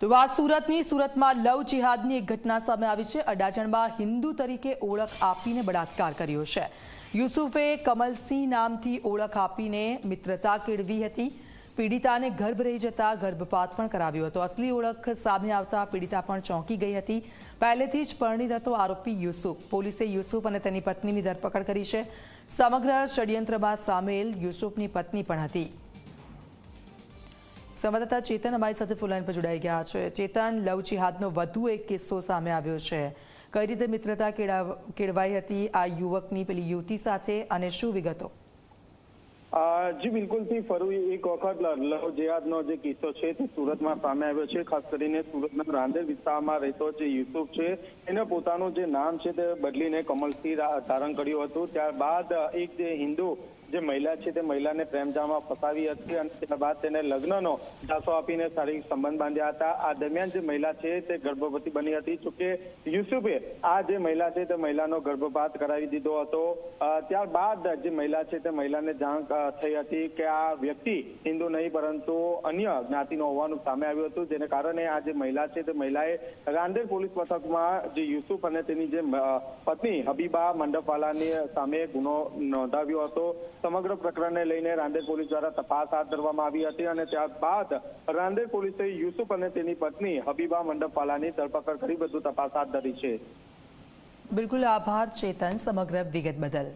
તો વાત સુરતની સુરતમાં લવ જિહાદની એક ઘટના સામે આવી છે. અડાજણમાં હિન્દુ તરીકે ઓળખ આપીને બળાત્કાર કર્યો છે. યુસુફે કમલસિંહ નામથી ઓળખ આપીને મિત્રતા કેળવી હતી. પીડિતાને ગર્ભ રહી જતા ગર્ભપાત પણ કરાવ્યો હતો. અસલી ઓળખ સામે આવતા પીડિતા પણ ચોંકી ગઈ હતી. પહેલેથી જ પરણિત હતો આરોપી યુસુફ. પોલીસે યુસુફ અને તેની પત્નીની ધરપકડ કરી છે. સમગ્ર ષડયંત્રમાં સામેલ યુસુફની પત્ની પણ હતી. સંવાદદાતા ચેતન અમારી સાથે ફૂલાઈન પર જોડાઈ ગયા છે. ચેતન, લવ જિહાદનો વધુ એક કિસ્સો સામે આવ્યો છે. કઈ રીતે મિત્રતા કેળવ- કેળવાઈ હતી આ યુવકની પેલી યુવતી સાથે અને શું વિગતો? જી બિલકુલથી ફરી. એક વખત લવ જિહાદનો જે કિસ્સો છે તે સુરતમાં સામે આવ્યો છે. ખાસ કરીને સુરતના રાંદેર વિસ્તારમાં રહેતો જે યુસુફ છે, એને પોતાનું જે નામ છે તે બદલીને કમલસિંહ ધારણ કર્યું હતું. ત્યારબાદ એક જે હિન્દુ જે મહિલા છે તે મહિલાને પ્રેમજાળમાં ફસાવી હતી અને ત્યારબાદ તેને લગ્નનો જાસો આપીને શારીરિક સંબંધ બાંધ્યા હતા. આ દરમિયાન જે મહિલા છે તે ગર્ભવતી બની હતી. જોકે યુસુફે આ જે મહિલા છે તે મહિલાનો ગર્ભપાત કરાવી દીધો હતો. ત્યારબાદ જે મહિલા છે તે મહિલાને જાણ થઈ હતી કે આ વ્યક્તિ હિન્દુ નહીં, પરંતુ અન્ય જ્ઞાતિનો હોવાનું સામે આવ્યું હતું, જેને કારણે આ જે મહિલા છે, તે મહિલાએ રાંદેર પોલીસ મથકમાં જે યુસુફ અને તેની જે પત્ની હબીબા મંડપવાલાની સામે ગુનો નોંધાવ્યો હતો. સમગ્ર પ્રકરણને લઈને રાંદેર પોલીસ દ્વારા તપાસ હાથ ધરવામાં આવી હતી અને ત્યારબાદ રાંદેર પોલીસે યુસુફ અને તેની પત્ની હબીબા મંડપવાલાની ધરપકડ કરી બધું તપાસ હાથ ધરી છે. બિલકુલ આભાર, ચેતન, સમગ્ર વિગત બદલ.